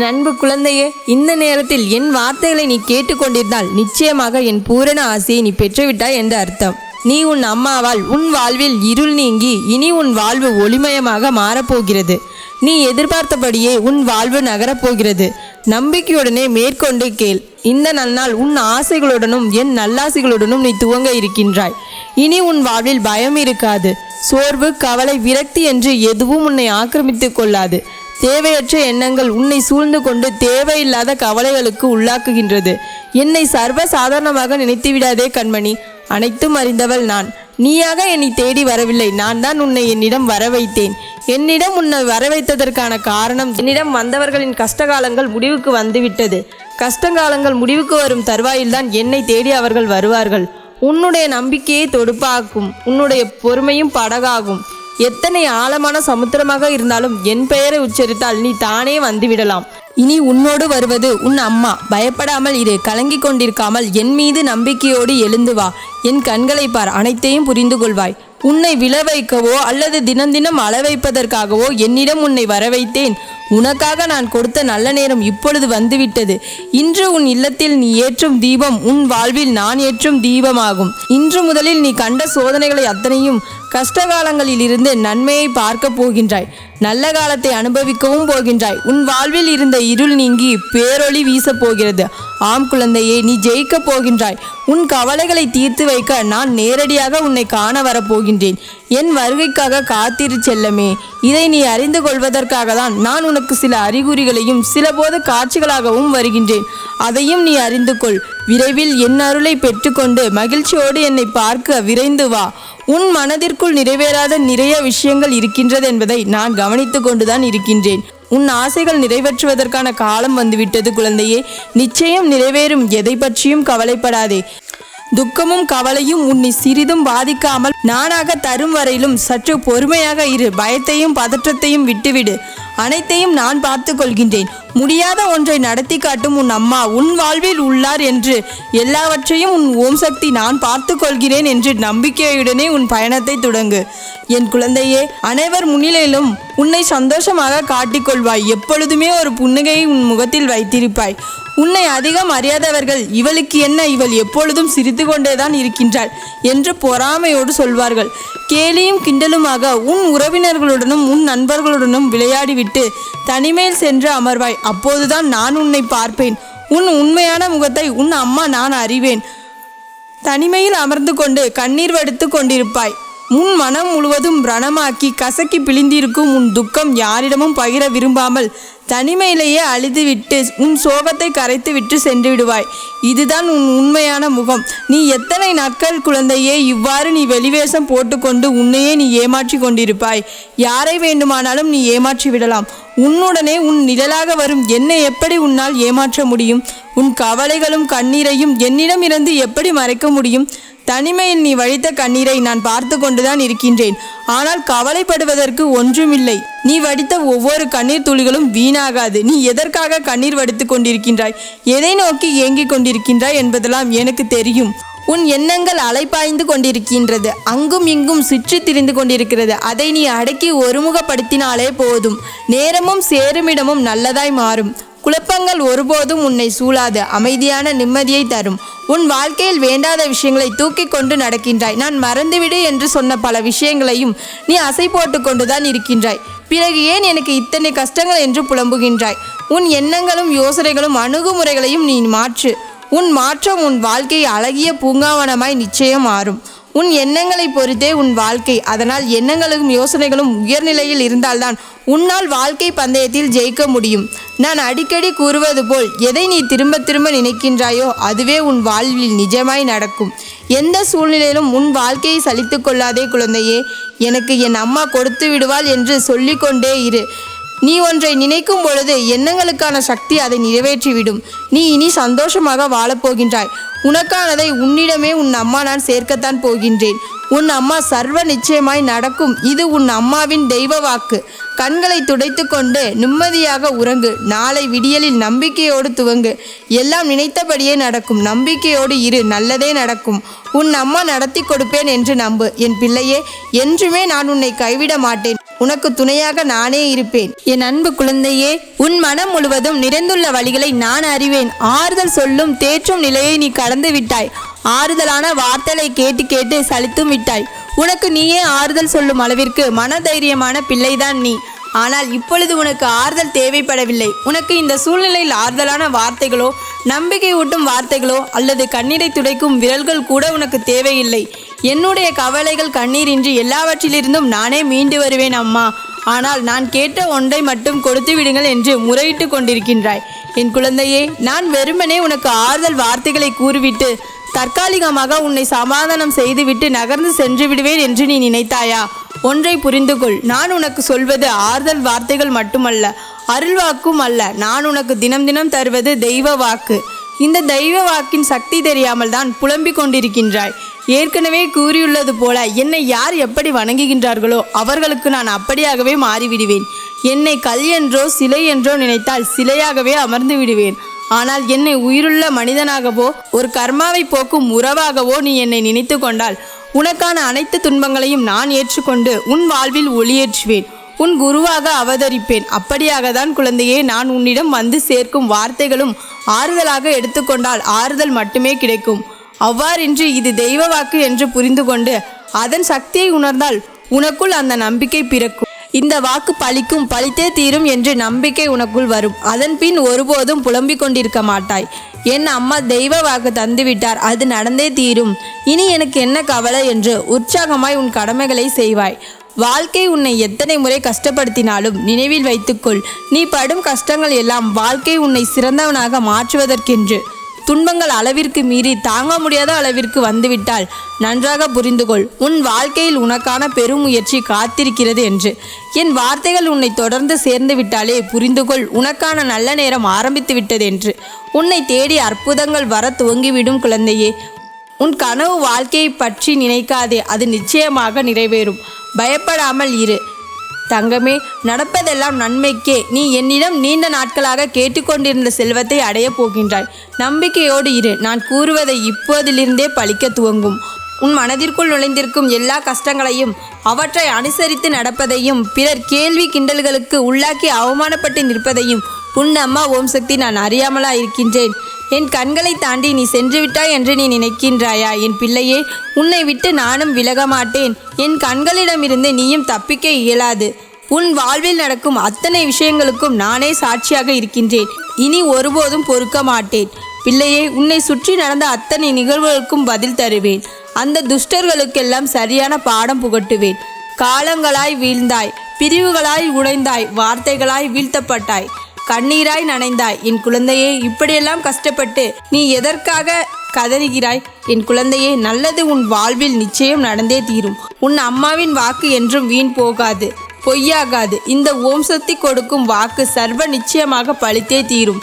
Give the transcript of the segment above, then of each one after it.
என் அன்பு குழந்தையே இந்த நேரத்தில் என் வார்த்தைகளை நீ கேட்டுக்கொண்டிருந்தால் நிச்சயமாக என் பூரண ஆசையை நீ பெற்றுவிட்டாய் என்று அர்த்தம். நீ உன் அம்மாவால் உன் வாழ்வில் இருள் நீங்கி இனி உன் வாழ்வு ஒளிமயமாக மாறப்போகிறது. நீ எதிர்பார்த்தபடியே உன் வாழ்வு நகரப்போகிறது. நம்பிக்கையுடனே மேற்கொண்டு கேள். இந்த நன்னாள் உன் ஆசைகளுடனும் என் நல்லாசைகளுடனும் நீ துவங்க இருக்கின்றாய். இனி உன் வாழ்வில் பயம் இருக்காது. சோர்வு கவலை விரக்தி என்று எதுவும் உன்னை ஆக்கிரமித்துக் கொள்ளாது. தேவையற்ற எண்ணங்கள் உன்னை சூழ்ந்து கொண்டு தேவையில்லாத கவலைகளுக்கு உள்ளாக்குகின்றது. என்னை சர்வ சாதாரணமாக நினைத்து விடாதே கண்மணி. அனைத்தும் அறிந்தவள் நான். நீயாக என்னை தேடி வரவில்லை. நான் தான் உன்னை என்னிடம் வர வைத்தேன் என்னிடம் உன்னை வர வைத்ததற்கான காரணம் என்னிடம் வந்தவர்களின் கஷ்டகாலங்கள் முடிவுக்கு வந்துவிட்டது. கஷ்டகாலங்கள் முடிவுக்கு வரும் தருவாயில்தான் என்னை தேடி அவர்கள் வருவார்கள். உன்னுடைய நம்பிக்கையை தொடுப்பாக்கும். உன்னுடைய பொறுமையும் படகாகும். எத்தனை ஆழமான சமுத்திரமாக இருந்தாலும் என் பெயரை உச்சரித்தால் நீ தானே வந்துவிடலாம். இனி உன்னோடு வருவது உன் அம்மா. பயப்படாமல் இரு. கலங்கிக் கொண்டிருக்காமல் என் மீது நம்பிக்கையோடு எழுந்து வா. என் கண்களை பார். அனைத்தையும் புரிந்து கொள்வாய். உன்னை விழ வைக்கவோ அல்லது தினம் தினம் அள வைப்பதற்காகவோ என்னிடம் உன்னை வர வைத்தேன் உனக்காக நான் கொடுத்த நல்ல நேரம் இப்பொழுது வந்துவிட்டது. இன்று உன் இல்லத்தில் நீ ஏற்றும் தீபம் உன் வாழ்வில் நான் ஏற்றும் தீபமாகும். இன்று முதலில் நீ கண்ட சோதனைகளை அத்தனையும் கஷ்டகாலங்களில் இருந்து நன்மையை பார்க்க போகின்றாய். நல்ல காலத்தை அனுபவிக்கவும் போகின்றாய். உன் வாழ்வில் இருந்த இருள் நீங்கி பேரொளி வீசப் போகிறது. ஆம் குழந்தையே நீ ஜெயிக்கப் போகின்றாய். உன் கவலைகளை தீர்த்து வைக்க நான் நேரடியாக உன்னை காண வரப்போகின்றேன் என் வருகைக்காக காத்திரு செல்லமே. இதை நீ அறிந்து கொள்வதற்காக தான் நான் உனக்கு சில அறிகுறிகளையும் சில போது காட்சிகளாகவும் வருகின்றேன். அதையும் நீ அறிந்து கொள். விரைவில் என் அருளை பெற்றுக்கொண்டு மகிழ்ச்சியோடு என்னை பார்க்க விரைந்து வா. உன் மனதிற்குள் நிறைவேறாத நிறைய விஷயங்கள் இருக்கின்றது என்பதை நான் கவனித்து கொண்டுதான் இருக்கின்றேன். உன் ஆசைகள் நிறைவேற்றுவதற்கான காலம் வந்துவிட்டது குழந்தையே. நிச்சயம் நிறைவேறும். எதை பற்றியும் கவலைப்படாதே. துக்கமும் கவலையும் உன்னை சிறிதும் பாதிக்காமல் நானாக தரும் வரையிலும் சற்று பொறுமையாக இரு. பயத்தையும் பதற்றத்தையும் விட்டுவிடு. அனைத்தையும் நான் பார்த்து கொள்கின்றேன். முடியாத ஒன்றை நடத்தி காட்டும் உன் அம்மா உன் வாழ்வில் உள்ளார் என்று எல்லாவற்றையும் உன் ஓம் சக்தி நான் பார்த்து கொள்கிறேன் என்று நம்பிக்கையுடனே உன் பயணத்தை தொடங்கு. என் குழந்தையே அனைவர் முன்னிலையிலும் உன்னை சந்தோஷமாக காட்டிக்கொள்வாய் எப்பொழுதுமே ஒரு புன்னகையை உன் முகத்தில் வைத்திருப்பாய். உன்னை அதிகம் அறியாதவர்கள் இவளுக்கு என்ன? இவள் எப்பொழுதும் சிரித்து கொண்டேதான் இருக்கின்றாள் என்று பொறாமையோடு சொல்வார்கள். கேலியும் கிண்டலுமாக உன் உறவினர்களுடனும் உன் நண்பர்களுடனும் விளையாடிவிட்டு தனிமையில் சென்று அமர்வாய். அப்போதுதான் நான் உன்னை பார்ப்பேன். உன் உண்மையான முகத்தை உன் அம்மா நான் அறிவேன். தனிமையில் அமர்ந்து கொண்டு கண்ணீர் வடித்து கொண்டிருப்பாய். உன் மனம் முழுவதும் பிரணமாக்கி கசக்கி பிழிந்திருக்கும் உன் துக்கம் யாரிடமும் பகிர விரும்பாமல் தனிமையிலேயே அழுதுவிட்டு உன் சோகத்தை கரைத்து விட்டு சென்று விடுவாய் இதுதான் உன் உண்மையான முகம். நீ எத்தனை நாட்கள் குழந்தையே இவ்வாறு நீ வெளிவேஷம் போட்டுக்கொண்டு உன்னையே நீ ஏமாற்றி கொண்டிருப்பாய். யாரை வேண்டுமானாலும் நீ ஏமாற்றி விடலாம். உன்னுடனே உன் நிழலாக வரும் என்னை எப்படி உன்னால் ஏமாற்ற முடியும்? உன் கவலைகளும் கண்ணீரையும் என்னிடம் இருந்து எப்படி மறைக்க முடியும்? தனிமையில் நீ வழித்த கண்ணீரை நான் பார்த்து கொண்டுதான் இருக்கின்றேன். ஆனால் கவலைப்படுவதற்கு ஒன்றுமில்லை. நீ வடித்த ஒவ்வொரு கண்ணீர் துளிகளும் வீணாகாது. நீ எதற்காக கண்ணீர் வடித்து கொண்டிருக்கின்றாய்? எதை நோக்கி ஏங்கிக் கொண்டிருக்கின்றாய் என்பதெல்லாம் எனக்கு தெரியும். உன் எண்ணங்கள் அலைப்பாய்ந்து கொண்டிருக்கின்றது. அங்கும் இங்கும் சுற்றி திரிந்து கொண்டிருக்கிறது. அதை நீ அடக்கி ஒருமுகப்படுத்தினாலே போதும். நேரமும் சேருமிடமும் நல்லதாய் மாறும். குழப்பங்கள் ஒருபோதும் உன்னை சூழாது. அமைதியான நிம்மதியை தரும். உன் வாழ்க்கையில் வேண்டாத விஷயங்களை தூக்கி கொண்டு நடக்கின்றாய். நான் மறந்துவிடு என்று சொன்ன பல விஷயங்களையும் நீ அசை போட்டு கொண்டுதான் இருக்கின்றாய். பிறகு ஏன் எனக்கு இத்தனை கஷ்டங்கள் என்று புலம்புகின்றாய்? உன் எண்ணங்களும் யோசனைகளும் அணுகுமுறைகளையும் நீ மாற்று. உன் மாற்றம் உன் வாழ்க்கையை அழகிய பூங்காவனமாய் நிச்சயம் மாறும். உன் எண்ணங்களை பொறுத்தே உன் வாழ்க்கை. அதனால் எண்ணங்களும் யோசனைகளும் உயர்நிலையில் இருந்தால்தான் உன்னால் வாழ்க்கை பந்தயத்தில் ஜெயிக்க முடியும். நான் அடிக்கடி கூறுவது போல் எதை நீ திரும்ப திரும்ப நினைக்கின்றாயோ அதுவே உன் வாழ்வில் நிஜமாய் நடக்கும். எந்த சூழ்நிலையிலும் உன் வாழ்க்கையை சலித்து கொள்ளாதே குழந்தையே. எனக்கு என் அம்மா கொடுத்து விடுவாள் என்று சொல்லிக்கொண்டே இரு. நீ ஒன்றை நினைக்கும் பொழுது எண்ணங்களுக்கான சக்தி அதை நிறைவேற்றிவிடும். நீ இனி சந்தோஷமாக வாழப்போகின்றாய் உனக்கானதை உன்னிடமே உன் அம்மா நான் சேர்க்கத்தான் போகின்றேன். உன் அம்மா சர்வ நிச்சயமாய் நடக்கும். இது உன் அம்மாவின் தெய்வ வாக்கு. கண்களை துடைத்து கொண்டு நிம்மதியாக உறங்கு. நாளை விடியலில் நம்பிக்கையோடு துவங்கு. எல்லாம் நினைத்தபடியே நடக்கும். நம்பிக்கையோடு இரு. நல்லதே நடக்கும். உன் அம்மா நடத்தி கொடுப்பேன் என்று நம்பு. என் பிள்ளையே என்றுமே நான் உன்னை கைவிட மாட்டேன். உனக்கு துணையாக நானே இருப்பேன். என் அன்பு குழந்தையே உன் மனம் முழுவதும் நிறைந்துள்ள வழிகளை நான் அறிவேன். ஆறுதல் சொல்லும் தேற்றும் நிலையை நீ கடந்து விட்டாய். ஆறுதலான வார்த்தைகளை கேட்டு கேட்டு சலித்தும் விட்டாய். உனக்கு நீயே ஆறுதல் சொல்லும் அளவிற்கு மனதைரியமான பிள்ளைதான் நீ. ஆனால் இப்பொழுது உனக்கு ஆறுதல் தேவைப்படவில்லை. உனக்கு இந்த சூழ்நிலையில் ஆறுதலான வார்த்தைகளோ நம்பிக்கை ஊட்டும் வார்த்தைகளோ அல்லது கண்ணீரை துடைக்கும் விரல்கள் கூட உனக்கு தேவையில்லை. என்னுடைய கவலைகள் கண்ணீரின்றி எல்லாவற்றிலிருந்தும் நானே மீண்டு வருவேன் அம்மா. ஆனால் நான் கேட்ட ஒன்றை மட்டும் கொடுத்து விடுங்கள் என்று முறையிட்டு கொண்டிருக்கின்றாய். என் குழந்தையே நான் வெறுமனே உனக்கு ஆறுதல் வார்த்தைகளை கூறிவிட்டு தற்காலிகமாக உன்னை சமாதானம் செய்துவிட்டு நகர்ந்து சென்று விடுவேன் என்று நீ நினைத்தாயா? ஒன்றை புரிந்து கொள் நான் உனக்கு சொல்வது ஆறுதல் வார்த்தைகள் மட்டுமல்ல அருள்வாக்கும் அல்ல. நான் உனக்கு தினம் தினம் தருவது தெய்வ வாக்கு. இந்த தெய்வ வாக்கின் சக்தி தெரியாமல் தான் புலம்பிக் கொண்டிருக்கின்றாய். ஏற்கனவே கூறியுள்ளது போல என்னை யார் எப்படி வணங்குகின்றார்களோ அவர்களுக்கு நான் அப்படியாகவே மாறிவிடுவேன். என்னை கல் என்றோ சிலை என்றோ நினைத்தால் சிலையாகவே அமர்ந்து விடுவேன். ஆனால் என்னை உயிருள்ள மனிதனாகவோ ஒரு கர்மாவை போக்கும் உறவாகவோ நீ என்னை நினைத்து கொண்டால் உனக்கான அனைத்து துன்பங்களையும் நான் ஏற்றுக்கொண்டு உன் வாழ்வில் ஒளியேற்றுவேன். உன் குருவாக அவதரிப்பேன். அப்படியாக தான் குழந்தையே நான் உன்னிடம் வந்து சேர்க்கும் வார்த்தைகளும் ஆறுதலாக எடுத்துக்கொண்டால் ஆறுதல் மட்டுமே கிடைக்கும். அவ்வாறின்றி இது தெய்வ வாக்கு என்று புரிந்து கொண்டு அதன் சக்தியை உணர்ந்தால் உனக்குள் அந்த நம்பிக்கை பிறக்கும். இந்த வாக்கு பழிக்கும் பலித்தே தீரும் என்று நம்பிக்கை உனக்குள் வரும். அதன் பின் ஒருபோதும் புலம்பிக் கொண்டிருக்க மாட்டாய். என் அம்மா தெய்வ வாக்கு தந்துவிட்டார் அது நடந்தே தீரும். இனி எனக்கு என்ன கவலை என்று உற்சாகமாய் உன் கடமைகளை செய்வாய். வாழ்க்கை உன்னை எத்தனை முறை கஷ்டப்படுத்தினாலும் நினைவில் வைத்துக்கொள். நீ படும் கஷ்டங்கள் எல்லாம் வாழ்க்கை உன்னை சிறந்தவனாக மாற்றுவதற்கென்று. துன்பங்கள் அளவிற்கு மீறி தாங்க முடியாத அளவிற்கு வந்துவிட்டால் நன்றாக புரிந்து கொள் உன் வாழ்க்கையில் உனக்கான பெருமுயற்சி காத்திருக்கிறது என்று. என் வார்த்தைகள் உன்னை தொடர்ந்து சேர்ந்து விட்டாலே புரிந்து கொள் உனக்கான நல்ல நேரம் ஆரம்பித்து விட்டது என்று. உன்னை தேடி அற்புதங்கள் வர துவங்கிவிடும் குழந்தையே. உன் கனவு வாழ்க்கையை பற்றி நினைக்காதே. அது நிச்சயமாக நிறைவேறும். பயப்படாமல் இரு. தங்கமே நடப்பதெல்லாம் நன்மைக்கே. நீ என்னிடம் நீண்ட நாட்களாக கேட்டுக்கொண்டிருந்த செல்வத்தை அடைய போகின்றாய். நம்பிக்கையோடு இரு. நான் கூறுவதை இப்போதிலிருந்தே பழிக்க துவங்கும். உன் மனதிற்குள் நுழைந்திருக்கும் எல்லா கஷ்டங்களையும் அவற்றை அனுசரித்து நடப்பதையும் பிறர் கேள்வி கிண்டல்களுக்கு உள்ளாக்கி அவமானப்பட்டு நிற்பதையும் உன் அம்மா ஓம் சக்தி நான் அறியாமலா இருக்கின்றேன் என் கண்களை தாண்டி நீ சென்று விட்டாய் என்று நீ நினைக்கின்றாயா? என் பிள்ளையே உன்னை விட்டு நானும் விலக மாட்டேன் என் கண்களிடமிருந்து நீயும் தப்பிக்க இயலாது. உன் வாழ்வில் நடக்கும் அத்தனை விஷயங்களுக்கும் நானே சாட்சியாக இருக்கின்றேன். இனி ஒருபோதும் பொறுக்க மாட்டேன். பிள்ளையே உன்னை சுற்றி நடந்த அத்தனை நிகழ்வுகளுக்கும் பதில் தருவேன். அந்த துஷ்டர்களுக்கெல்லாம் சரியான பாடம் புகட்டுவேன். காலங்களாய் வீழ்ந்தாய் பிரிவுகளாய் உடைந்தாய் வார்த்தைகளாய் வீழ்த்தப்பட்டாய். கண்ணீராய் நனைந்தாய். என் குழந்தையே இப்படியெல்லாம் கஷ்டப்பட்டு நீ எதற்காக கதறுகிறாய்? என் குழந்தையே நல்லது உன் வாழ்வில் நிச்சயம் நடந்தே தீரும். உன் அம்மாவின் வாக்கு என்றும் வீண் போகாது பொய்யாகாது. இந்த ஓம் சக்தி கொடுக்கும் வாக்கு சர்வ நிச்சயமாக பழித்தே தீரும்.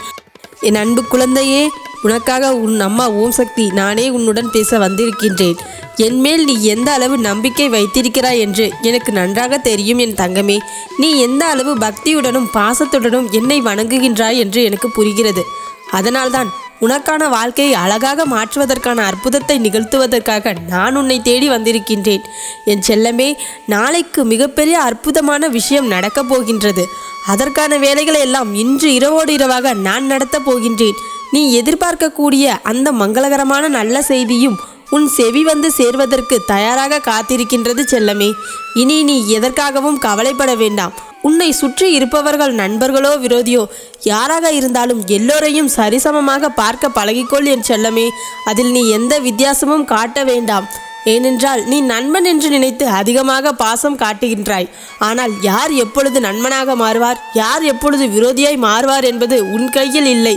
என் அன்பு குழந்தையே உனக்காக உன் அம்மா ஓம் சக்தி நானே உன்னுடன் பேச வந்திருக்கின்றேன். என்மேல் நீ எந்த அளவு நம்பிக்கை வைத்திருக்கிறாய் என்று எனக்கு நன்றாக தெரியும் என் தங்கமே. நீ எந்த அளவு பக்தியுடனும் பாசத்துடனும் என்னை வணங்குகின்றாய் என்று எனக்கு புரிகிறது. அதனால்தான் உனக்கான வாழ்க்கையை அழகாக மாற்றுவதற்கான அற்புதத்தை நிகழ்த்துவதற்காக நான் உன்னை தேடி வந்திருக்கின்றேன். என் செல்லமே நாளைக்கு மிகப்பெரிய அற்புதமான விஷயம் நடக்கப் போகின்றது. அதற்கான வேலைகளை எல்லாம் இன்று இரவோடு இரவாக நான் நடத்தப் போகின்றேன். நீ எதிர்பார்க்கக்கூடிய அந்த மங்களகரமான நல்ல செய்தியும் உன் செவி வந்து சேர்வதற்கு தயாராக காத்திருக்கின்றது செல்லமே. இனி நீ எதற்காகவும் கவலைப்பட வேண்டாம். உன்னை சுற்றி இருப்பவர்கள் நண்பர்களோ விரோதியோ யாராக இருந்தாலும் எல்லோரையும் சரிசமமாக பார்க்க பழகிக்கொள் என் செல்லமே. அதில் நீ எந்த வித்தியாசமும் காட்ட வேண்டாம். ஏனென்றால் நீ நண்பன் என்று நினைத்து அதிகமாக பாசம் காட்டுகின்றாய். ஆனால் யார் எப்பொழுது நண்பனாக மாறுவார்? யார் எப்பொழுது விரோதியாய் மாறுவார் என்பது உன் கையில் இல்லை.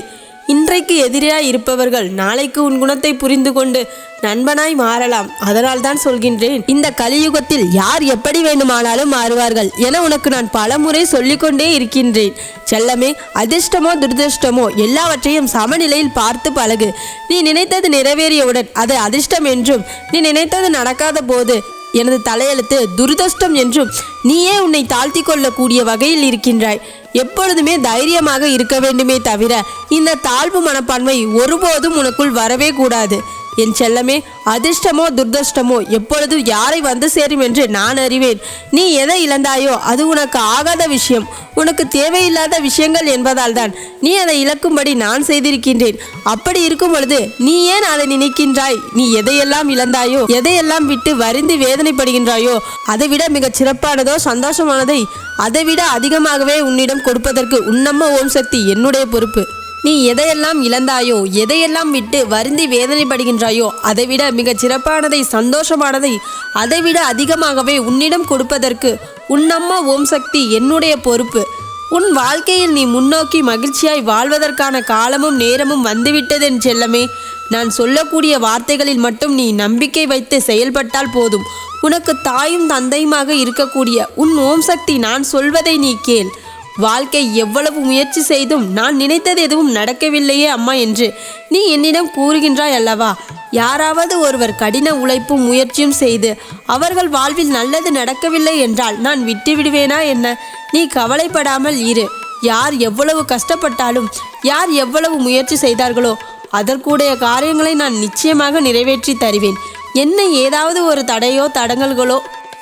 இன்றைக்கு எதிரியாய் இருப்பவர்கள் நாளைக்கு உன் குணத்தை புரிந்து கொண்டு நண்பனாய் மாறலாம். அதனால் தான் சொல்கின்றேன் இந்த கலியுகத்தில் யார் எப்படி வேண்டுமானாலும் மாறுவார்கள் என உனக்கு நான் பலமுறை சொல்லிக்கொண்டே இருக்கின்றேன். செல்லமே அதிர்ஷ்டமோ துரதிர்ஷ்டமோ எல்லாவற்றையும் சமநிலையில் பார்த்து பழகு. நீ நினைத்தது நிறைவேறியவுடன் அது அதிர்ஷ்டம் என்றும் நீ நினைத்தது நடக்காத போது எனது தலையெழுத்து துரதிர்ஷ்டம் என்றும் நீயே உன்னை தாழ்த்தி கொள்ளக்கூடிய வகையில் இருக்கின்றாய். எப்பொழுதுமே தைரியமாக இருக்க வேண்டுமே தவிர இந்த தாழ்வு மனப்பான்மை ஒருபோதும் உனக்குள் வரவே கூடாது. என் செல்லமே அதிர்ஷ்டமோ துர்தஷ்டமோ எப்பொழுது யாரை வந்து சேரும் என்று நான் அறிவேன். நீ எதை இழந்தாயோ அது உனக்கு ஆகாத விஷயம். உனக்கு தேவையில்லாத விஷயங்கள் என்பதால் தான் நீ அதை இழக்கும்படி நான் செய்திருக்கின்றேன். அப்படி இருக்கும் பொழுது நீ ஏன் அதை நினைக்கின்றாய்? நீ எதையெல்லாம் இழந்தாயோ எதையெல்லாம் விட்டு வரிந்து வேதனைப்படுகின்றாயோ அதை விட மிகச் சிறப்பானதோ சந்தோஷமானதை அதைவிட அதிகமாகவே உன்னிடம் கொடுப்பதற்கு உன்னம்ம ஓம் சக்தி என்னுடைய பொறுப்பு. நீ எதையெல்லாம் இழந்தாயோ எதையெல்லாம் விட்டு வருந்தி வேதனைப்படுகின்றாயோ அதைவிட மிகச் சிறப்பானதை சந்தோஷமானதை அதைவிட அதிகமாகவே உன்னிடம் கொடுப்பதற்கு உன்னம்மா ஓம் சக்தி என்னுடைய பொறுப்பு. உன் வாழ்க்கையில் நீ முன்னோக்கி மகிழ்ச்சியாய் வாழ்வதற்கான காலமும் நேரமும் வந்துவிட்டதென் செல்லமே. நான் சொல்லக்கூடிய வார்த்தைகளில் மட்டும் நீ நம்பிக்கை வைத்து செயல்பட்டால் போதும். உனக்கு தாயும் தந்தையுமாக இருக்கக்கூடிய உன் ஓம் சக்தி நான் சொல்வதை நீ கேள். வாழ்க்கை எவ்வளவு முயற்சி செய்தும் நான் நினைத்தது எதுவும் நடக்கவில்லையே அம்மா என்று நீ என்னிடம் கூறுகின்றாய் அல்லவா? யாராவது ஒருவர் கடின உழைப்பும் முயற்சியும் செய்து அவர்கள் வாழ்வில் நல்லது நடக்கவில்லை என்றால் நான் விட்டுவிடுவேனா என்ன? நீ கவலைப்படாமல் இரு. யார் எவ்வளவு கஷ்டப்பட்டாலும் யார் எவ்வளவு முயற்சி செய்தார்களோ அதற்குடைய காரியங்களை நான் நிச்சயமாக நிறைவேற்றி தருவேன். என்ன ஏதாவது ஒரு தடையோ தடங்கல்களோ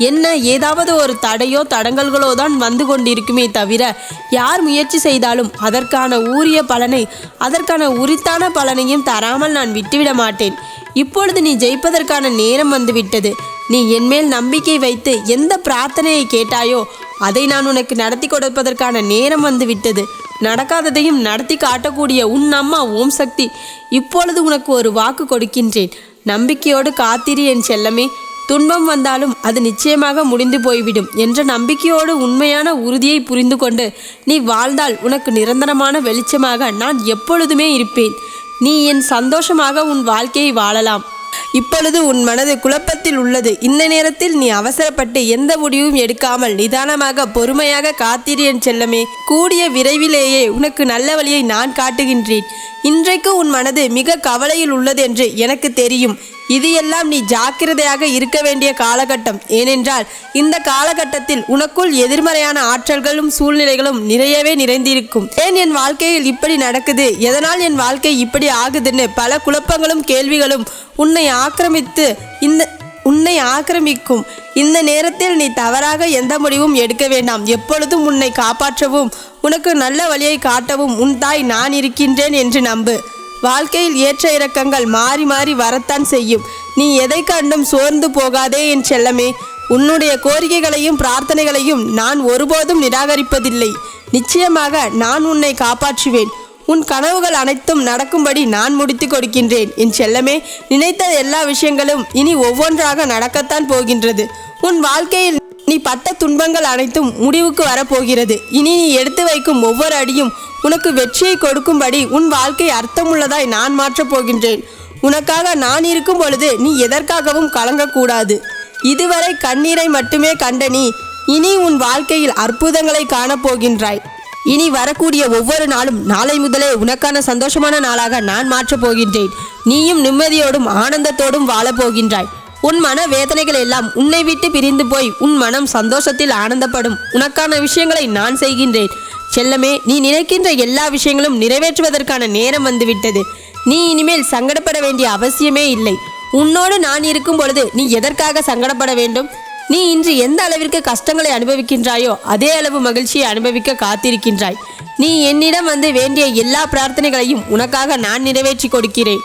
என்ன ஏதாவது ஒரு தடையோ தடங்கல்களோ தான் வந்து கொண்டிருக்குமே தவிர யார் முயற்சி செய்தாலும் அதற்கான ஊரிய பலனை அதற்கான உரித்தான பலனையும் தராமல் நான் விட்டுவிட மாட்டேன். இப்பொழுது நீ ஜெயிப்பதற்கான நேரம் வந்துவிட்டது. நீ என்மேல் நம்பிக்கை வைத்து எந்த பிரார்த்தனையை கேட்டாயோ அதை நான் உனக்கு நடத்தி கொடுப்பதற்கான நேரம் வந்துவிட்டது. நடக்காததையும் நடத்தி காட்டக்கூடிய உன் அம்மா ஓம் சக்தி இப்பொழுது உனக்கு ஒரு வாக்கு கொடுக்கின்றேன். நம்பிக்கையோடு காத்திரு என் செல்லமே. துன்பம் வந்தாலும் அது நிச்சயமாக முடிந்து போய்விடும் என்ற நம்பிக்கையோடு உண்மையான உறுதியை புரிந்து கொண்டு நீ வாழ்ந்தால் உனக்கு நிரந்தரமான வெளிச்சமாக நான் எப்பொழுதுமே இருப்பேன். நீ என் சந்தோஷமாக உன் வாழ்க்கையை வாழலாம். இப்பொழுது உன் மனது குழப்பத்தில் உள்ளது. இந்த நேரத்தில் நீ அவசரப்பட்டு எந்த முடிவும் எடுக்காமல் நிதானமாக பொறுமையாக காத்திரு என் செல்லமே. கூடிய விரைவிலேயே உனக்கு நல்ல வழியை நான் காட்டுகின்றேன். இன்றைக்கு உன் மனது மிக கவலையில் உள்ளது என்று எனக்கு தெரியும். இது எல்லாம் நீ ஜாக்கிரதையாக இருக்க வேண்டிய காலகட்டம். ஏனென்றால் இந்த காலகட்டத்தில் உனக்குள் எதிர்மறையான ஆற்றல்களும் சூழ்நிலைகளும் நிறையவே நிறைந்திருக்கும். ஏன் என் வாழ்க்கையில் இப்படி நடக்குது? எதனால் என் வாழ்க்கை இப்படி ஆகுதுன்னு பல குழப்பங்களும் கேள்விகளும் உன்னை ஆக்கிரமித்து இந்த உன்னை ஆக்கிரமிக்கும். இந்த நேரத்தில் நீ தவறாக எந்த முடிவும் எடுக்க வேண்டாம். எப்பொழுதும் உன்னை காப்பாற்றவும் உனக்கு நல்ல வழியை காட்டவும் உன் தாய் நான் இருக்கின்றேன் என்று நம்பு. வாழ்க்கையில் ஏற்ற இறக்கங்கள் மாறி மாறி வரத்தான் செய்யும். நீ எதை கண்டும் சோர்ந்து போகாதே என் செல்லமே. உன்னுடைய கோரிக்கைகளையும் பிரார்த்தனைகளையும் நான் ஒருபோதும் நிராகரிப்பதில்லை. நிச்சயமாக நான் உன்னை காப்பாற்றுவேன். உன் கனவுகள் அனைத்தும் நடக்கும்படி நான் முடித்து கொடுக்கின்றேன். என் செல்லமே நினைத்த எல்லா விஷயங்களும் இனி ஒவ்வொன்றாக நடக்கத்தான் போகின்றது. உன் வாழ்க்கையில் நீ பட்ட துன்பங்கள் அனைத்தும் முடிவுக்கு வரப்போகிறது. இனி நீ எடுத்து வைக்கும் ஒவ்வொரு அடியும் உனக்கு வெற்றியை கொடுக்கும்படி உன் வாழ்க்கை அர்த்தமுள்ளதாய் நான் மாற்றப் போகின்றேன். உனக்காக நான் இருக்கும் பொழுது நீ எதற்காகவும் கலங்கக்கூடாது. இதுவரை கண்ணீரை மட்டுமே கண்ட நீ இனி உன் வாழ்க்கையில் அற்புதங்களை காணப்போகின்றாய் இனி வரக்கூடிய ஒவ்வொரு நாளும் நாளை முதலே உனக்கான சந்தோஷமான நாளாக நான் மாற்றப் போகின்றேன். நீயும் நிம்மதியோடும் ஆனந்தத்தோடும் வாழப் போகின்றாய். உன் மன வேதனைகள் எல்லாம் உன்னை விட்டு பிரிந்து போய் உன் மனம் சந்தோஷத்தில் ஆனந்தப்படும். உனக்கான விஷயங்களை நான் செய்கின்றேன். செல்லமே நீ நினைக்கின்ற எல்லா விஷயங்களும் நிறைவேற்றுவதற்கான நேரம் வந்துவிட்டது. நீ இனிமேல் சங்கடப்பட வேண்டிய அவசியமே இல்லை. உன்னோடு நான் இருக்கும் பொழுது நீ எதற்காக சங்கடப்பட வேண்டும்? நீ இன்று எந்த அளவிற்கு கஷ்டங்களை அனுபவிக்கின்றாயோ அதே அளவு மகிழ்ச்சியை அனுபவிக்க காத்திருக்கின்றாய். நீ என்னிடம் வந்து வேண்டிய எல்லா பிரார்த்தனைகளையும் உனக்காக நான் நிறைவேற்றி கொடுக்கிறேன்.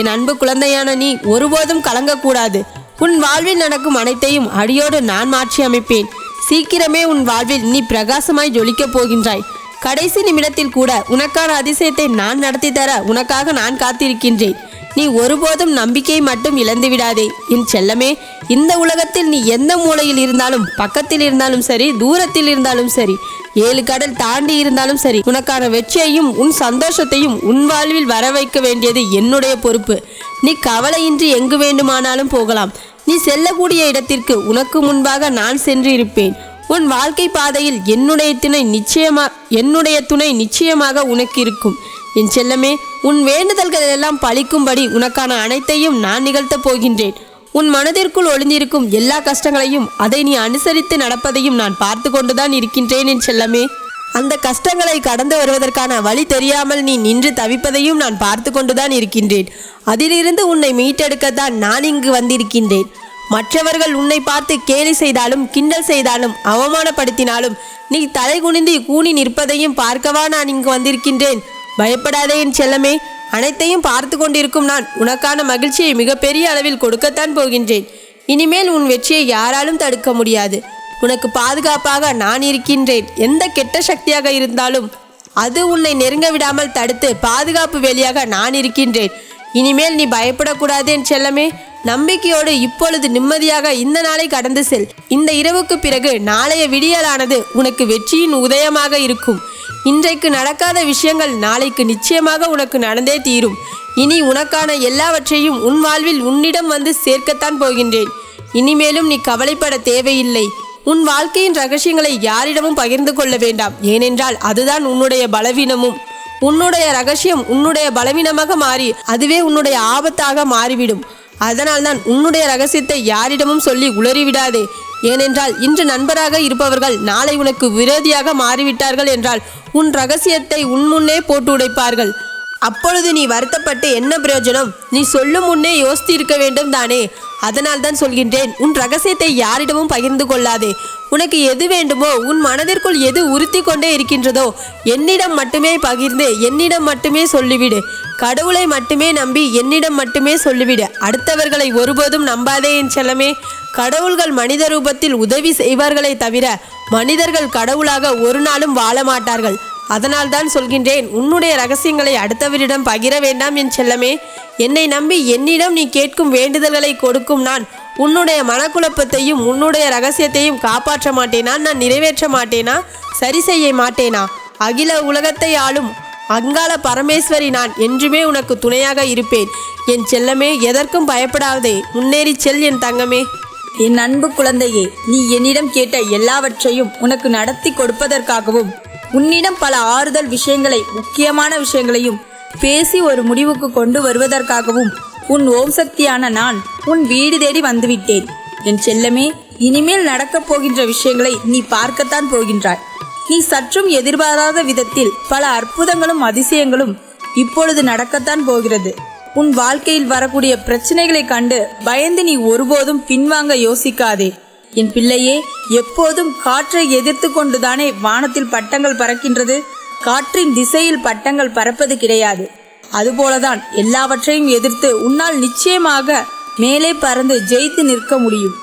என் அன்பு குழந்தையான நீ ஒருபோதும் கலங்கக்கூடாது. உன் வாழ்வில் நடக்கும் அனைத்தையும் அடியோடு நான் மாற்றி அமைப்பேன். சீக்கிரமே உன் வாழ்வில் நீ பிரகாசமாய் ஜொலிக்கப் போகின்றாய். கடைசி நிமிடத்தில் கூட உனக்கான அதிசயத்தை நான் நடத்தி தர உனக்காக நான் காத்திருக்கின்றேன். நீ ஒருபோதும் நம்பிக்கை மட்டும் இழந்து விடாதே. என் செல்லமே இந்த உலகத்தில் நீ எந்த மூலையில் இருந்தாலும் பக்கத்தில் இருந்தாலும் சரி தூரத்தில் இருந்தாலும் சரி ஏழு கடல் தாண்டி இருந்தாலும் சரி உனக்கான வெற்றியையும் உன் சந்தோஷத்தையும் உன் வாழ்வில் வர வைக்க வேண்டியது என்னுடைய பொறுப்பு. நீ கவலையின்றி எங்கு வேண்டுமானாலும் போகலாம். நீ செல்லக்கூடிய இடத்திற்கு உனக்கு முன்பாக நான் சென்று இருப்பேன் உன் வாழ்க்கை பாதையில் என்னுடைய துணை நிச்சயமா என்னுடைய துணை நிச்சயமாக உனக்கு இருக்கும். என் செல்லமே உன் வேண்டுதல்கள் எல்லாம் பழிக்கும்படி உனக்கான அனைத்தையும் நான் நிகழ்த்தப் போகின்றேன். உன் மனதிற்குள் ஒளிந்திருக்கும் எல்லா கஷ்டங்களையும் அதை நீ அனுசரித்து நடப்பதையும் நான் பார்த்து கொண்டுதான் இருக்கின்றேன் என் செல்லமே. அந்த கஷ்டங்களை கடந்து வருவதற்கான வழி தெரியாமல் நீ நின்று தவிப்பதையும் நான் பார்த்து கொண்டுதான் இருக்கின்றேன். அதிலிருந்து உன்னை மீட்டெடுக்கத்தான் நான் இங்கு வந்திருக்கின்றேன். மற்றவர்கள் உன்னை பார்த்து கேலி செய்தாலும் கிண்டல் செய்தாலும் அவமானப்படுத்தினாலும் நீ தலை குனிந்து கூனி நிற்பதையும் பார்க்கவா நான் இங்கு வந்திருக்கின்றேன். பயப்படாதே என் செல்லமே. அனைத்தையும் பார்த்து கொண்டிருக்கும் நான் உனக்கான மகிழ்ச்சியை மிகப்பெரிய அளவில் கொடுக்கத்தான் போகின்றேன். இனிமேல் உன் வெற்றியை யாராலும் தடுக்க முடியாது. உனக்கு பாதுகாப்பாக நான் இருக்கின்றேன். எந்த கெட்ட சக்தியாக இருந்தாலும் அது உன்னை நெருங்க விடாமல் தடுத்து பாதுகாப்பு வேலியாக நான் இருக்கின்றேன். இனிமேல் நீ பயப்படக்கூடாது என் செல்லமே. நம்பிக்கையோடு இப்பொழுது நிம்மதியாக இந்த நாளை கடந்து செல். இந்த இரவுக்கு பிறகு நாளைய விடியலானது உனக்கு வெற்றியின் உதயமாக இருக்கும். இன்றைக்கு நடக்காத விஷயங்கள் நாளைக்கு நிச்சயமாக உனக்கு நடந்தே தீரும். இனி உனக்கான எல்லாவற்றையும் உன் வாழ்வில் உன்னிடம் வந்து சேர்க்கத்தான் போகின்றேன். இனிமேலும் நீ கவலைப்பட தேவையில்லை. உன் வாழ்க்கையின் ரகசியங்களை யாரிடமும் பகிர்ந்து கொள்ள வேண்டாம். ஏனென்றால் அதுதான் உன்னுடைய பலவீனமும். உன்னுடைய ரகசியம் உன்னுடைய பலவீனமாக மாறி அதுவே உன்னுடைய ஆபத்தாக மாறிவிடும். அதனால்தான் உன்னுடைய ரகசியத்தை யாரிடமும் சொல்லி உளறிவிடாதே. ஏனென்றால் இன்று நண்பராக இருப்பவர்கள் நாளை உனக்கு விரோதியாக மாறிவிட்டார்கள் என்றால் உன் ரகசியத்தை உன் முன்னே போட்டு உடைப்பார்கள். அப்பொழுது நீ வருத்தப்பட்டு என்ன பிரயோஜனம்? நீ சொல்லும் முன்னே யோசித்து இருக்க வேண்டும் தானே. அதனால் தான் சொல்கின்றேன் உன் ரகசியத்தை யாரிடமும் பகிர்ந்து கொள்ளாதே. உனக்கு எது வேண்டுமோ உன் மனதிற்குள் எது உறுத்தி கொண்டே இருக்கின்றதோ என்னிடம் மட்டுமே பகிர்ந்து என்னிடம் மட்டுமே சொல்லிவிடு. கடவுளை மட்டுமே நம்பி என்னிடம் மட்டுமே சொல்லிவிடு. அடுத்தவர்களை ஒருபோதும் நம்பாதே என் செல்லமே. கடவுள்கள் மனித ரூபத்தில் உதவி செய்வார்களே தவிர மனிதர்கள் கடவுளாக ஒரு நாளும் வாழ மாட்டார்கள். அதனால் தான் சொல்கின்றேன் உன்னுடைய ரகசியங்களை அடுத்தவரிடம் பகிர வேண்டாம் என் செல்லமே. என்னை நம்பி என்னிடம் நீ கேட்கும் வேண்டுதல்களை கொடுக்கும் நான் உன்னுடைய மனக்குழப்பத்தையும் உன்னுடைய ரகசியத்தையும் காப்பாற்ற மாட்டேனா? நான் நிறைவேற்ற மாட்டேனா? சரி செய்ய மாட்டேனா? அகில உலகத்தை ஆளும் அங்காள பரமேஸ்வரி நான் என்றுமே உனக்கு துணையாக இருப்பேன். என் செல்லமே எதற்கும் பயப்படாதே. முன்னேறி செல் என் தங்கமே. என் அன்பு குழந்தையே நீ என்னிடம் கேட்ட எல்லாவற்றையும் உனக்கு நடத்தி கொடுப்பதற்காகவும் உன்னிடம் பல ஆறுதல் விஷயங்களை முக்கியமான விஷயங்களையும் பேசி ஒரு முடிவுக்கு கொண்டு வருவதற்காகவும் உன் ஓம் சக்தியான நான் உன் வீடு தேடி வந்துவிட்டேன். என் செல்லமே இனிமேல் நடக்கப் போகின்ற விஷயங்களை நீ பார்க்கத்தான் போகின்றாய். நீ சற்றும் எதிர்பாராத விதத்தில் பல அற்புதங்களும் அதிசயங்களும் இப்பொழுது நடக்கத்தான் போகிறது. உன் வாழ்க்கையில் வரக்கூடிய பிரச்சனைகளை கண்டு பயந்து நீ ஒருபோதும் பின்வாங்க யோசிக்காதே. என் பிள்ளையே எப்போதும் காற்றை எதிர்த்து கொண்டுதானே வானத்தில் பட்டங்கள் பறக்கின்றது? காற்றின் திசையில் பட்டங்கள் பறப்பது கிடையாது. அதுபோலதான் எல்லாவற்றையும் எதிர்த்து உன்னால் நிச்சயமாக மேலே பறந்து ஜெயித்து நிற்க முடியும்.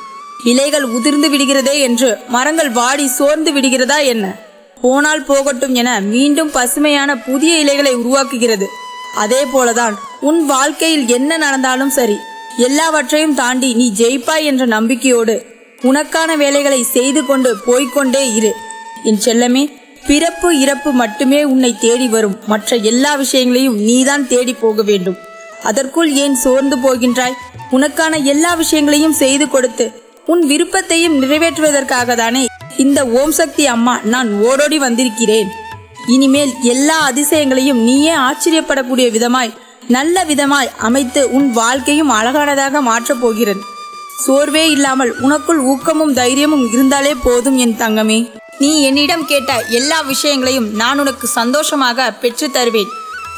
இலைகள் உதிர்ந்து விடுகிறதே என்று மரங்கள் வாடி சோர்ந்து விடுகிறதா என்ன? போனால் போகட்டும் என மீண்டும் பசுமையான புதிய இலைகளை உருவாக்குகிறது. அதே போலதான் உன் வாழ்க்கையில் என்ன நடந்தாலும் சரி எல்லாவற்றையும் தாண்டி நீ ஜெயிப்பாய் என்ற நம்பிக்கையோடு உனக்கான வேலைகளை செய்து கொண்டு போய்கொண்டே இரு. என் செல்லமே பிறப்பு இறப்பு மட்டுமே உன்னை தேடி வரும். மற்ற எல்லா விஷயங்களையும் நீதான் தேடி போக வேண்டும். அதற்குள் ஏன் சோர்ந்து போகின்றாய்? உனக்கான எல்லா விஷயங்களையும் செய்து கொடுத்து உன் விருப்பத்தையும் நிறைவேற்றுவதற்காக தானே இந்த ஓம் சக்தி அம்மா நான் ஓடோடி வந்திருக்கிறேன். இனிமேல் எல்லா அதிசயங்களையும் நீயே ஆச்சரியப்படக்கூடிய விதமாய் நல்ல விதமாய் அமைத்து உன் வாழ்க்கையும் அழகானதாக மாற்றப் போகிறது சோர்வே இல்லாமல் உனக்குள் ஊக்கமும் தைரியமும் இருந்தாலே போதும் என் தங்கமே. நீ என்னிடம் கேட்ட எல்லா விஷயங்களையும் நான் உனக்கு சந்தோஷமாக பெற்று தருவேன்.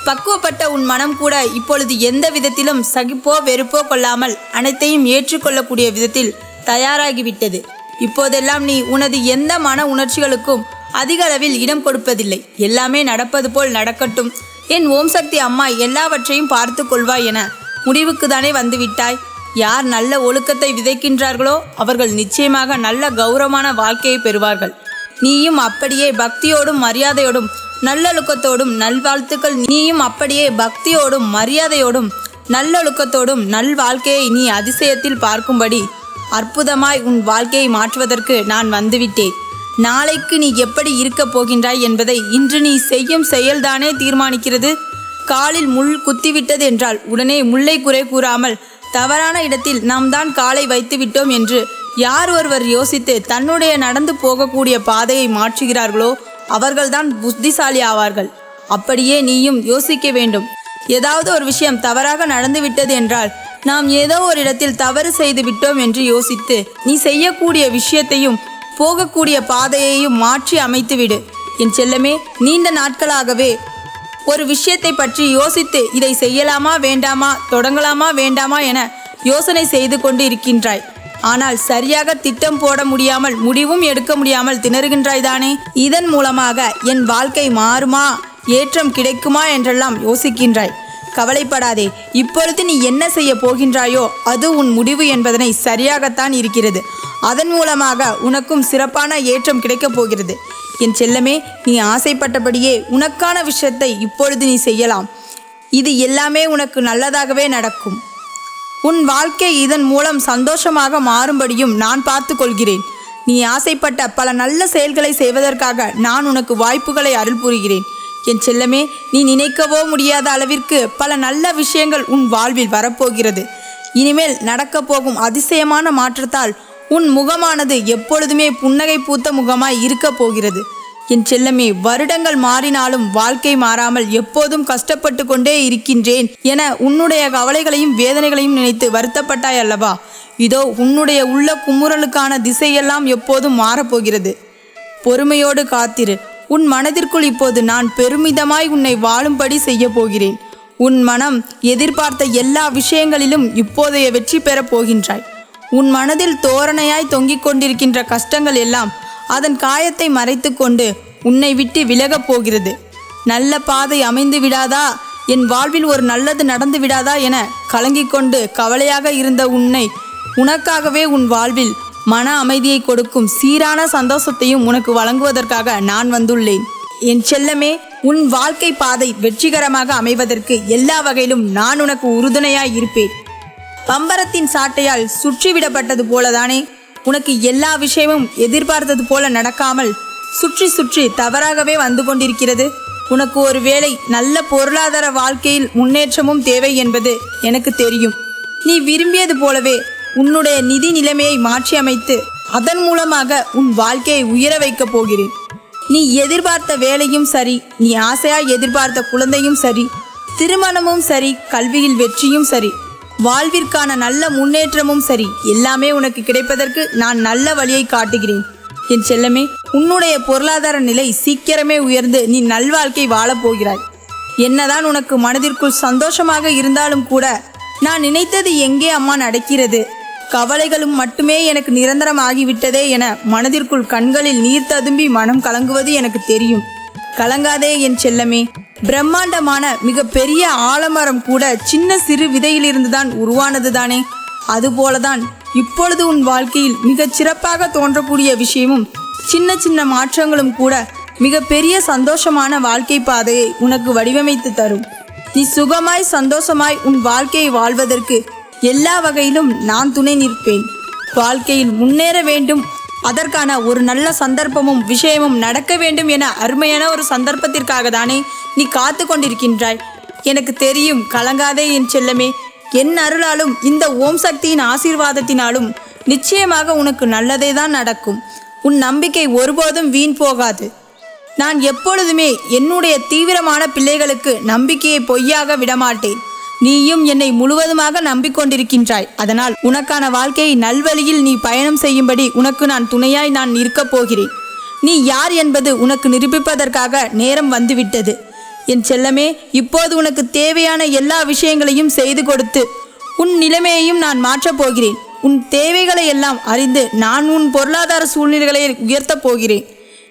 பக்குவப்பட்ட உன் மனம் கூட இப்பொழுது எந்த விதத்திலும் சகிப்போ வெறுப்போ கொள்ளாமல் அனைத்தையும் ஏற்றுக்கொள்ளக்கூடிய விதத்தில் தயாராகிவிட்டது. இப்போதெல்லாம் நீ உனது எந்த மன உணர்ச்சிகளுக்கும் அதிக அளவில் இடம் கொடுப்பதில்லை. எல்லாமே நடப்பது போல் நடக்கட்டும். என் ஓம் சக்தி அம்மா எல்லாவற்றையும் பார்த்து கொள்வாய் என முடிவுக்கு தானே வந்துவிட்டாய்? யார் நல்ல ஒழுக்கத்தை விதைக்கின்றார்களோ அவர்கள் நிச்சயமாக நல்ல கௌரவமான வாழ்க்கையை பெறுவார்கள். நீயும் அப்படியே பக்தியோடும் மரியாதையோடும் நல்லொழுக்கத்தோடும் நல்வாழ்த்துக்கள். நீயும் அப்படியே பக்தியோடும் மரியாதையோடும் நல்லொழுக்கத்தோடும் நல் வாழ்க்கையை நீ அதிசயத்தில் பார்க்கும்படி அற்புதமாய் உன் வாழ்க்கையை மாற்றுவதற்கு நான் வந்துவிட்டேன். நாளைக்கு நீ எப்படி இருக்கப் போகின்றாய் என்பதை இன்று நீ செய்யும் செயல்தானே தீர்மானிக்கிறது. காலில் முள் குத்திவிட்டது என்றால் உடனே முல்லை குறை கூறாமல் தவறான இடத்தில் நாம் தான் காலை வைத்து விட்டோம் என்று யார் ஒருவர் யோசித்து தன்னுடைய நடந்து போகக்கூடிய பாதையை மாற்றுகிறார்களோ அவர்கள்தான் புத்திசாலி ஆவார்கள். அப்படியே நீயும் யோசிக்க வேண்டும். ஏதாவது ஒரு விஷயம் தவறாக நடந்துவிட்டது என்றால் நாம் ஏதோ ஒரு இடத்தில் தவறு செய்து விட்டோம் என்று யோசித்து நீ செய்யக்கூடிய விஷயத்தையும் போகக்கூடிய பாதையையும் மாற்றி அமைத்துவிடு. என் செல்லமே நீண்ட நாட்களாகவே ஒரு விஷயத்தை பற்றி யோசித்து இதை செய்யலாமா வேண்டாமா தொடங்கலாமா வேண்டாமா என யோசனை செய்து கொண்டு இருக்கின்றாய் ஆனால் சரியாக திட்டம் போட முடியாமல் முடிவும் எடுக்க முடியாமல் திணறுகின்றாய் தானே? இதன் மூலமாக என் வாழ்க்கை மாறுமா? ஏற்றம் கிடைக்குமா என்றெல்லாம் யோசிக்கின்றாய். கவலைப்படாதே இப்பொழுது நீ என்ன செய்ய போகின்றாயோ அது உன் முடிவு என்பதனை சரியாகத்தான் இருக்கிறது. அதன் மூலமாக உனக்கும் சிறப்பான ஏற்றம் கிடைக்கப் போகிறது. என் செல்லமே நீ ஆசைப்பட்டபடியே உனக்கான விஷயத்தை இப்பொழுது நீ செய்யலாம். இது எல்லாமே உனக்கு நல்லதாகவே நடக்கும். உன் வாழ்க்கை இதன் மூலம் சந்தோஷமாக மாறும்படியும் நான் பார்த்து கொள்கிறேன். நீ ஆசைப்பட்ட பல நல்ல செயல்களை செய்வதற்காக நான் உனக்கு வாய்ப்புகளை அருள் புரிகிறேன். என் செல்லமே நீ நினைக்கவோ முடியாத அளவிற்கு பல நல்ல விஷயங்கள் உன் வாழ்வில் வரப்போகிறது. இனிமேல் நடக்கப் போகும் அதிசயமான மாற்றத்தால் உன் முகமானது எப்பொழுதுமே புன்னகை பூத்த முகமாய் இருக்கப் போகிறது. என் செல்லமே வருடங்கள் மாறினாலும் வாழ்க்கை மாறாமல் எப்போதும் கஷ்டப்பட்டு கொண்டே இருக்கின்றேன் என உன்னுடைய கவலைகளையும் வேதனைகளையும் நினைத்து வருத்தப்பட்டாய் அல்லவா? இதோ உன்னுடைய உள்ள குமுறலுக்கான திசையெல்லாம் எப்போதும் மாறப்போகிறது. பொறுமையோடு காத்திரு. உன் மனதிற்குள் இப்போது நான் பெருமிதமாய் உன்னை வாழும்படி செய்ய போகிறேன். உன் மனம் எதிர்பார்த்த எல்லா விஷயங்களிலும் இப்போதைய வெற்றி பெறப் போகின்றாய். உன் மனதில் தோரணையாய் தொங்கிக் கொண்டிருக்கின்ற கஷ்டங்கள் எல்லாம் அதன் காயத்தை மறைத்து கொண்டு உன்னை விட்டு விலகப் போகிறது. நல்ல பாதை அமைந்து விடாதா? என் வாழ்வில் ஒரு நல்லது நடந்து விடாதா என கலங்கிக் கொண்டு கவலையாக இருந்த உன்னை உனக்காகவே உன் வாழ்வில் மன அமைதியை கொடுக்கும் சீரான சந்தோஷத்தையும் உனக்கு வழங்குவதற்காக நான் வந்துள்ளேன். என் செல்லமே உன் வாழ்க்கை பாதை வெற்றிகரமாக அமைவதற்கு எல்லா வகையிலும் நான் உனக்கு உறுதுணையாய் இருப்பேன். பம்பரத்தின் சாட்டையால் சுற்றிவிடப்பட்டது போலதானே? உனக்கு எல்லா விஷயமும் எதிர்பார்த்தது போல நடக்காமல் சுற்றி சுற்றி தவறாகவே வந்து கொண்டிருக்கிறது. உனக்கு ஒரு வேளை நல்ல பொருளாதார வாழ்க்கையில் முன்னேற்றமும் தேவை என்பது எனக்கு தெரியும். நீ விரும்பியது போலவே உன்னுடைய நிதி நிலைமையை மாற்றி அமைத்து அதன் மூலமாக உன் வாழ்க்கையை உயர வைக்கப் போகிறேன். நீ எதிர்பார்த்த வேலையும் சரி நீ ஆசையாய் எதிர்பார்த்த குழந்தையும் சரி திருமணமும் சரி கல்வியில் வெற்றியும் சரி வாழ்விற்கான நல்ல முன்னேற்றமும் சரி. எல்லாமே உனக்கு கிடைப்பதற்கு நான் நல்ல வழியை காட்டுகிறேன். என் செல்லமே உன்னுடைய பொருளாதார நிலை சீக்கிரமே உயர்ந்து நீ நல்வாழ்க்கை வாழப் போகிறாய். என்னதான் உனக்கு மனதிற்குள் சந்தோஷமாக இருந்தாலும் கூட நான் நினைத்தது எங்கே அம்மா நடக்கிறது? கவலைகளும் மட்டுமே எனக்கு நிரந்தரமாகிவிட்டதே என மனதிற்குள் கண்களில் நீர் ததும்பி மனம் கலங்குவது எனக்கு தெரியும். கலங்காதே என் செல்லமே. பிரம்மாண்டமான மிக பெரிய ஆலமரம் கூட சின்ன சிறு விதையிலிருந்து தான் உருவானது தானே அதுபோலதான் இப்பொழுது உன் வாழ்க்கையில் மிகச் சிறப்பாக தோன்றக்கூடிய விஷயமும் சின்ன சின்ன மாற்றங்களும் கூட மிக பெரிய சந்தோஷமான வாழ்க்கை பாதையை உனக்கு வடிவமைத்து தரும். நீ சுகமாய் சந்தோஷமாய் உன் வாழ்க்கையை வாழ்வதற்கு எல்லா வகையிலும் நான் துணை நிற்பேன். வாழ்க்கையில் முன்னேற வேண்டும் அதற்கான ஒரு நல்ல சந்தர்ப்பமும் விஷயமும் நடக்க வேண்டும் என அருமையான ஒரு சந்தர்ப்பத்திற்காக தானே நீ காத்து கொண்டிருக்கின்றாய். எனக்கு தெரியும் கலங்காதே என் செல்லமே. என் அருளாலும் இந்த ஓம் சக்தியின் ஆசீர்வாதத்தினாலும் நிச்சயமாக உனக்கு நல்லதே தான் நடக்கும். உன் நம்பிக்கை ஒருபோதும் வீண் போகாது. நான் எப்பொழுதுமே என்னுடைய தீவிரமான பிள்ளைகளுக்கு நம்பிக்கையை பொய்யாக விடமாட்டேன். நீயும் என்னை முழுவதுமாக நம்பிக்கொண்டிருக்கின்றாய். அதனால் உனக்கான வாழ்க்கையை நல்வழியில் நீ பயணம் செய்யும்படி உனக்கு நான் துணையாய் நான் இருக்கப் போகிறேன். நீ யார் என்பது உனக்கு நிரூபிப்பதற்காக நேரம் வந்துவிட்டது. என் செல்லமே இப்போது உனக்கு தேவையான எல்லா விஷயங்களையும் செய்து கொடுத்து உன் நிலைமையையும் நான் மாற்றப் போகிறேன். உன் தேவைகளை எல்லாம் அறிந்து நான் உன் பொருளாதார சூழ்நிலைகளை உயர்த்தப் போகிறேன்.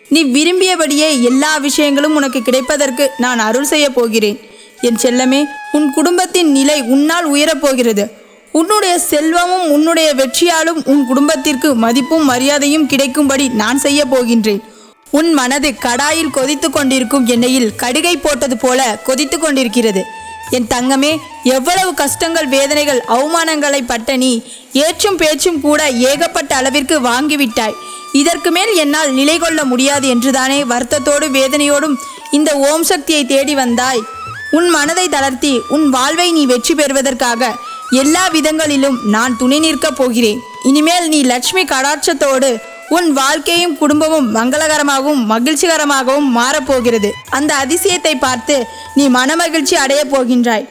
நீ விரும்பியபடியே எல்லா விஷயங்களும் உனக்கு கிடைப்பதற்கு நான் அருள் செய்யப் போகிறேன். என் செல்லமே உன் குடும்பத்தின் நிலை உன்னால் உயரப்போகிறது. உன்னுடைய செல்வமும் உன்னுடைய வெற்றியாலும் உன் குடும்பத்திற்கு மதிப்பும் மரியாதையும் கிடைக்கும்படி நான் செய்ய போகின்றேன். உன் மனது கடாயில் கொதித்து கொண்டிருக்கும் எண்ணெயில் கடுகை போட்டது போல கொதித்து கொண்டிருக்கிறது. என் தங்கமே எவ்வளவு கஷ்டங்கள் வேதனைகள் அவமானங்களை பட்ட நீ ஏற்றும் பேச்சும் கூட ஏகப்பட்ட அளவிற்கு வாங்கிவிட்டாய். இதற்கு மேல் என்னால் நிலை கொள்ள முடியாது என்றுதானே வருத்தத்தோடு வேதனையோடும் இந்த ஓம் சக்தியை தேடி வந்தாய். உன் மனதை தளர்த்தி உன் வாழ்வை நீ வெற்றி பெறுவதற்காக எல்லா விதங்களிலும் நான் துணை நிற்கப் போகிறேன். இனிமேல் நீ லட்சுமி கடாட்சத்தோடு உன் வாழ்க்கையும் குடும்பமும் மங்களகரமாகவும் மகிழ்ச்சிகரமாகவும் மாறப்போகிறது அந்த அதிசயத்தை பார்த்து நீ மனமகிழ்ச்சி அடையப் போகின்றாய்.